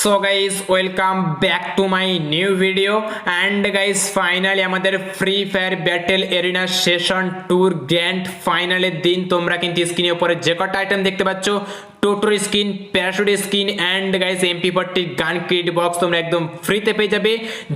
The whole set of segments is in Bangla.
So guys welcome back to my new video and guys finally আমাদের free fire battle arena session tour grand ফাইনালের দিন। তোমরা কিন্তু স্ক্রিনের উপরে যে কটা আইটেম দেখতে পাচ্ছ টোটোর skin parachute skin and guys MP ফোরটির gun create box তোমরা একদম ফ্রিতে পেয়ে যাবে।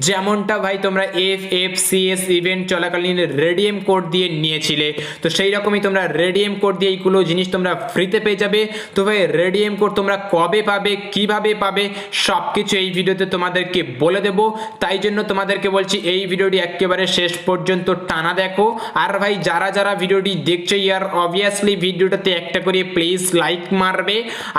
যেমনটা ভাই তোমরা এফ এফ সিএস ইভেন্ট চলাকালীন রেডিএম কোড দিয়ে নিয়েছিলে। তো সেই রকমই তোমরা রেডিএম কোড দিয়ে এইগুলো জিনিস তোমরা ফ্রিতে পেয়ে যাবে। তো ভাই রেডিএম কোড তোমরা কবে পাবে, কীভাবে পাবে সব কিছু এই ভিডিওতে তোমাদেরকে বলে দেব। তাই জন্য তোমাদেরকে বলছি, এই ভিডিওটি একেবারে শেষ পর্যন্ত টানা দেখো। আর ভাই, যারা যারা ভিডিওটি দেখছ ইয়ার অবভিয়াসলি ভিডিওটাতে একটা করে প্লিজ লাইক মারবে।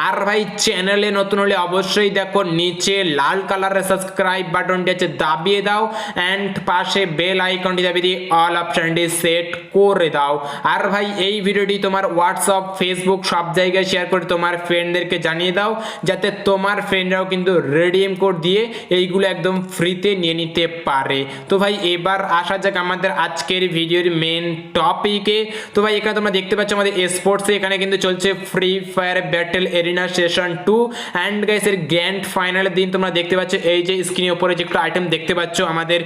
আর ভাই চ্যানেলে নতুন হলে অবশ্যই দেখো, নিচে লাল কালারের সাবস্ক্রাইব বাটনটি আছে, দাবিয়ে দাও। অ্যান্ড পাশে বেল আইকনটি দাবিয়ে দিয়ে অল অপশনটি সেট করে দাও। আর ভাই, এই ভিডিওটি তোমার হোয়াটসঅ্যাপ ফেসবুক সব জায়গায় শেয়ার করে তোমার ফ্রেন্ডদেরকে জানিয়ে দাও, যাতে তোমার ফ্রেন্ডরাও কিন্তু রেডিএম কোড দিয়ে এইগুলো একদম ফ্রিতে নিয়ে নিতে পারে। তো ভাই, এবার আসা যাক আমাদের আজকের ভিডিওর মেন টপিকে তো ভাই, এখানে তোমরা দেখতে পাচ্ছ আমাদের স্পোর্টসে এখানে কিন্তু চলছে free fire battle arena session two and guys এর গ্র্যান্ড ফাইনালের দিন তোমরা দেখতে পাচ্ছ, এই যে স্ক্রিনের উপরে যে একটু আইটেম দেখতে পাচ্ছ, আমাদের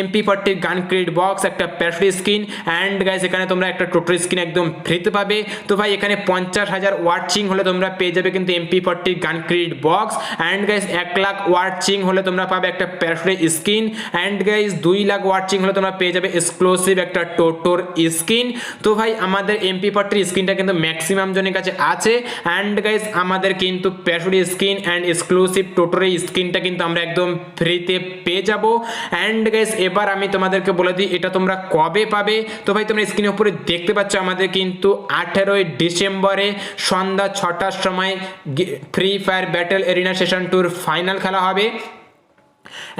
এমপি ফর্টির গান ক্রিয়েট বক্স একটা প্যাশরি স্কিন অ্যান্ড গাইস এখানে তোমরা একটা টোটাল স্কিন একদম ফ্রিতে পাবে। তো ভাই, এখানে পঞ্চাশ হাজার ওয়াচিং হলে তোমরা পেয়ে যাবে কিন্তু এমপি ফর্টির gun create box and guys এক লাখ ওয়াচিং হলে তোমরা পাবে একটা প্যাশরি স্কিন অ্যান্ড গাইস দুই লাখ ওয়াচিং হলে তোমরা পেয়ে যাবে এক্সক্লুসিভ একটা টোটোর স্কিন তো ভাই, আমাদের এমপি ফর্টির স্ক্রিনটা কিন্তু ম্যাক্সিমাম জনের কাছে আছে। অ্যান্ড গাইস আমাদের কিন্তু প্যাশরি স্কিন অ্যান্ড এক্সক্লুসিভ টোটোরি স্কিনটা কিন্তু আমরা একদম ফ্রিতে পেয়ে যাব। অ্যান্ড গাইস এবার আমি তোমাদেরকে বলে দিই, এটা তোমরা কবে পাবে? তো ভাই, তোমরা স্ক্রিনের উপরে দেখতে পাচ্ছ আমাদের কিন্তু আঠেরোই ডিসেম্বরে সন্ধ্যা ছটার সময় free fire battle arena session tour final খেলা হবে।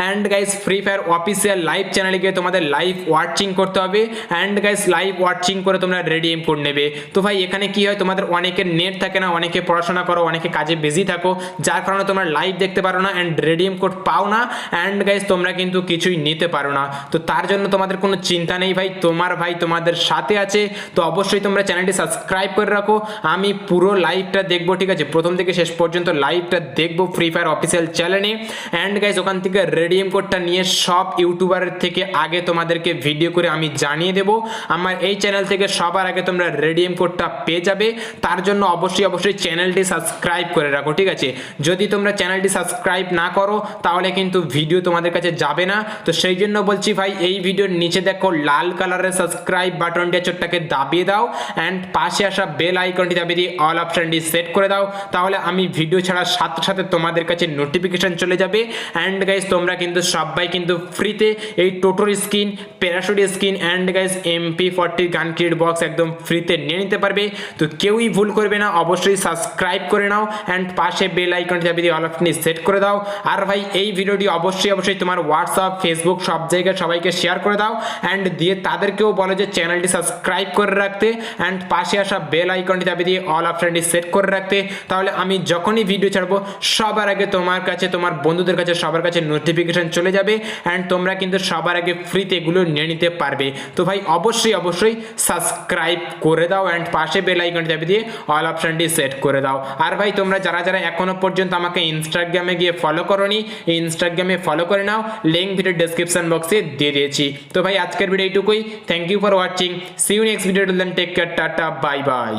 And guys free fire official live চ্যানেলে গিয়ে তোমাদের লাইভ ওয়াচিং করতে হবে। অ্যান্ড গাইস লাইভ ওয়াচিং করে তোমরা রেডিএম কোড নেবে। তো ভাই, এখানে কি হয়? তোমাদের অনেকের নেট থাকে না, অনেকে পড়াশোনা করো, অনেকে কাজে বিজি থাকো। যার কারণে তোমরা লাইভ দেখতে পারো না অ্যান্ড রেডিএম কোড পাও না। অ্যান্ড গাইস তোমরা কিন্তু কিছুই নিতে পারো না। তো তার জন্য তোমাদের কোনো চিন্তা নেই ভাই, তোমার ভাই তোমাদের সাথে আছে। তো অবশ্যই তোমরা চ্যানেলটি সাবস্ক্রাইব করে রাখো। আমি পুরো লাইভটা দেখব, ঠিক আছে? প্রথম থেকে শেষ পর্যন্ত লাইভটা দেখব ফ্রি ফায়ার অফিসিয়াল চ্যানেলে অ্যান্ড গাইস ওখান থেকে রেডিএম কোডটা নিয়ে সব ইউটিউবারের থেকে আগে তোমাদেরকে ভিডিও করে আমি জানিয়ে দেব। আমার এই চ্যানেল থেকে সবার আগে তোমরা রেডিএম কোডটা পেয়ে যাবে। তার জন্য অবশ্যই অবশ্যই চ্যানেলটি সাবস্ক্রাইব করে রাখো, ঠিক আছে? যদি তোমরা চ্যানেলটি সাবস্ক্রাইব না করো, তাহলে কিন্তু ভিডিও তোমাদের কাছে যাবে না। তো সেই জন্য বলছি ভাই, এই ভিডিওর নিচে দেখো লাল কালারের সাবস্ক্রাইব বাটনটি চোটটাকে দাবিয়ে দাও। অ্যান্ড পাশে আসা বেল আইকনটি দাবিয়ে দিয়ে অল অপশনটি সেট করে দাও। তাহলে আমি ভিডিও ছাড়ার সাথে সাথে তোমাদের কাছে নোটিফিকেশন চলে যাবে। অ্যান্ড গাইজ তোমরা কিন্তু সবাই কিন্তু ফ্রিতে এই টোটোর skin parachute skin and guys MP ফর্টির gun create box একদম ফ্রিতে নিয়ে নিতে পারবে। তো কেউই ভুল করবে না, অবশ্যই সাবস্ক্রাইব করে নাও অ্যান্ড পাশে বেল আইকনটি দাবি দিয়ে অল অপশনটি সেট করে দাও। আর ভাই, এই ভিডিওটি অবশ্যই অবশ্যই তোমার হোয়াটসঅ্যাপ ফেসবুক সব জায়গায় সবাইকে শেয়ার করে দাও অ্যান্ড দিয়ে তাদেরকেও বলো যে চ্যানেলটি সাবস্ক্রাইব করে রাখতে অ্যান্ড পাশে আসা বেল আইকনটি দাবি দিয়ে অল অপশনটি সেট করে রাখতে। তাহলে আমি যখনই ভিডিও ছাড়বো, সবার আগে তোমার কাছে, তোমার বন্ধুদের কাছে, সবার কাছে নোটিফিকেশন চলে যাবে অ্যান্ড তোমরা কিন্তু সবার আগে ফ্রিতে এগুলো নিয়ে নিতে পারবে। তো ভাই, অবশ্যই অবশ্যই সাবস্ক্রাইব করে দাও অ্যান্ড পাশে বেল আইকনটি দাবি দিয়ে অল অপশনটি সেট করে দাও। আর ভাই, তোমরা যারা যারা এখনও পর্যন্ত আমাকে ইনস্টাগ্রামে গিয়ে ফলো করোনি ইনস্টাগ্রামে ফলো করে নাও লিঙ্ক ভিডিও ডেসক্রিপশন বক্সে দিয়ে দিয়েছি। তো ভাই, আজকের ভিডিও এইটুকুই। Thank you for watching see you next video take care tata bye bye